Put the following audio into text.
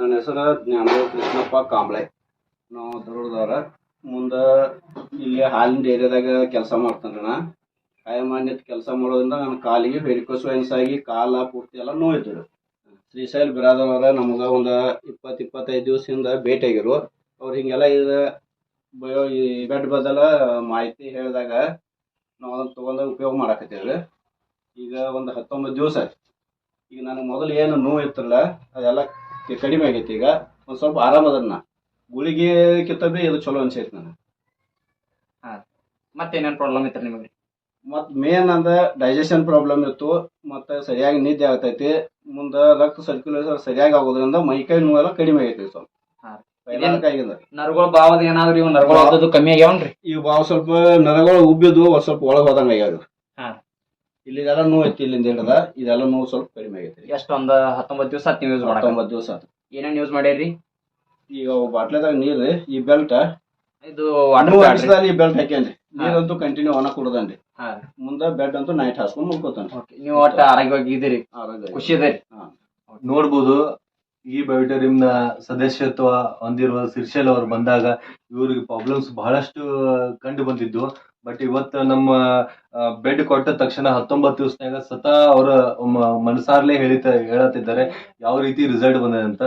ನನ್ನ ಹೆಸರು ಜ್ಞಾನದೇವ ಕೃಷ್ಣಪ್ಪ ಕಾಂಬ್ಳೆ. ನಾವು ದುರ್ಗದವ್ರ ಮುಂದೆ ಇಲ್ಲಿ ಹಾಲಿನ ಡೇರಿಯಾದಾಗ ಕೆಲಸ ಮಾಡ್ತಾನೆ ನಾ. ಕಾಯಮಾನ್ಯದ ಕೆಲಸ ಮಾಡೋದ್ರಿಂದ ನನ್ನ ಕಾಲಿಗೆ ವೆರಿಕೋಸ್ ವೈನ್ಸ್ ಆಗಿ, ಕಾಲ ಪೂರ್ತಿ ಎಲ್ಲ ನೋಯ್ತು ಶ್ರೀಶೈಲ್ ಬಿರಾದವರ ನಮ್ಗೆ ಒಂದು ಇಪ್ಪತ್ತು ಇಪ್ಪತ್ತೈದು ದಿವಸದಿಂದ ಭೇಟಿಯಾಗಿರು. ಅವ್ರು ಹಿಂಗೆಲ್ಲ ಇದು ಬಯೋ ಈ ಬೆಡ್ ಬದಲ ಮಾಹಿತಿ ಹೇಳಿದಾಗ ನಾವು ಅದನ್ನ ತೊಗೊಂಡಾಗ ಉಪಯೋಗ ಮಾಡಾಕತ್ತೀವಿ ಈಗ ಒಂದು ಹತ್ತೊಂಬತ್ತು ದಿವಸ ಈಗ ನನಗೆ ಮೊದಲು ಏನು ನೋವು ಇತ್ತಲ್ಲ, ಅದೆಲ್ಲ ಕ- ಕಡಿಮೆ ಆಗೈತಿ. ಈಗ ಒಂದ್ ಸ್ವಲ್ಪ ಆರಾಮ ಅದನ್ನ. ಗುಳಿಗೆ ಕಿತ್ತ ಬಿ ಇದು ಚಲೋ ಅನ್ಸೈತಿ ನನಗೆ. ಮತ್ತೇನೇನ್ ಪ್ರಾಬ್ಲಮ್ ಇತ್ತು ನಿಮಗೆ? ಮತ್ತು ಮೇನ್ ಅಂದ ಡೈಜೆಷನ್ ಪ್ರಾಬ್ಲಮ್ ಇತ್ತು. ಮತ್ತ ಸರಿಯಾಗಿ ನಿದ್ದೆ ಆಗ್ತೈತಿ. ಮುಂದೆ ರಕ್ತ ಸರ್ಕ್ಯುಲೇಷನ್ ಸರಿಯಾಗಿ ಆಗೋದ್ರಿಂದ ಮೈಕೈ ನೋವೆಲ್ಲ ಕಡಿಮೆ ಆಗೈತಿ ಸ್ವಲ್ಪ. ಆಗಿಲ್ಲ ನರಗಳು ಬಾವದ ಏನಾದ್ರು ಇವ್ ನರಗಳು ಕಮ್ಮಿ ಆಗ್ಯಾವನ್ರಿ? ಇವ್ ಬಾವು ಸ್ವಲ್ಪ ನರಗಳು ಉಬ್ಬಿದ್ವು ಒಂದ್ ಸ್ವಲ್ಪ ಒಳಗೆ ಹೋದಂಗ ಆಗ್ಯಾವ ಇಲ್ಲಿದೆಲ್ಲ ನೋವು ಐತಿ ಇಲ್ಲಿಂದ ಹಿಡ್ದ ಇದೆಲ್ಲ ನೋವು ಸ್ವಲ್ಪ ಕಡಿಮೆ ಆಗೈತಿ ಎಷ್ಟು ಒಂದ್ ಹತ್ತೊಂಬತ್ತು ದಿವಸ ನೀವು ಯೂಸ್ ಹತ್ತೊಂಬತ್ತು ದಿವಸ ಆತು ಏನೇನು ಯೂಸ್ ಮಾಡ್ಯಾರಿ ಈಗ ಬಾಟ್ಲೆದಾಗ ನೀರು ಈ ಬೆಲ್ಟ್. ಇದು ವಾಟರ್ ವರ್ಷದಲ್ಲಿ ಈ ಬೆಲ್ಟ್ ಹಾಕ್ಯಾನ್ರಿ. ನೀರಂತೂ ಕಂಟಿನ್ಯೂ ಒಣ ಕುಡ್ದನ್ರಿ. ಮುಂದೆ ಮುಂದ ಬೆಡ್ ಅಂತೂ ನೈಟ್ ಹಾಸ್ಕೊಂಡ್ ಓಕೆ ನೀವು ಒಟ್ಟ ಆರೋಗ್ಯವಾಗಿ ಇದೀರಿ. ಆರೋಗ್ಯ ಖುಷಿ ಇದೆ ನೋಡ್ಬೋದು. ಈ ಬಯೋಟರಿಮ್ನ ಸದಸ್ಯತ್ವ ಹೊಂದಿರುವ ಸಿರ್ಸೆಲ್ ಅವರು ಬಂದಾಗ ಇವ್ರಿಗೆ ಪ್ರಾಬ್ಲಮ್ಸ್ ಬಹಳಷ್ಟು ಕಂಡು ಬಂದಿದ್ದು ಬಟ್ ಇವತ್ತು ನಮ್ಮ ಬೆಡ್ ಕೊಟ್ಟ ತಕ್ಷಣ ಹತ್ತೊಂಬತ್ತು ದಿವಸನಾಗ ಸತ ಅವರ ಮನಸಾರ್ಲೆ ಹೇಳಿತ, ಹೇಳತ್ತಿದ್ದಾರೆ. ಯಾವ ರೀತಿ ರಿಸಲ್ಟ್ ಬಂದಿದೆ ಅಂತ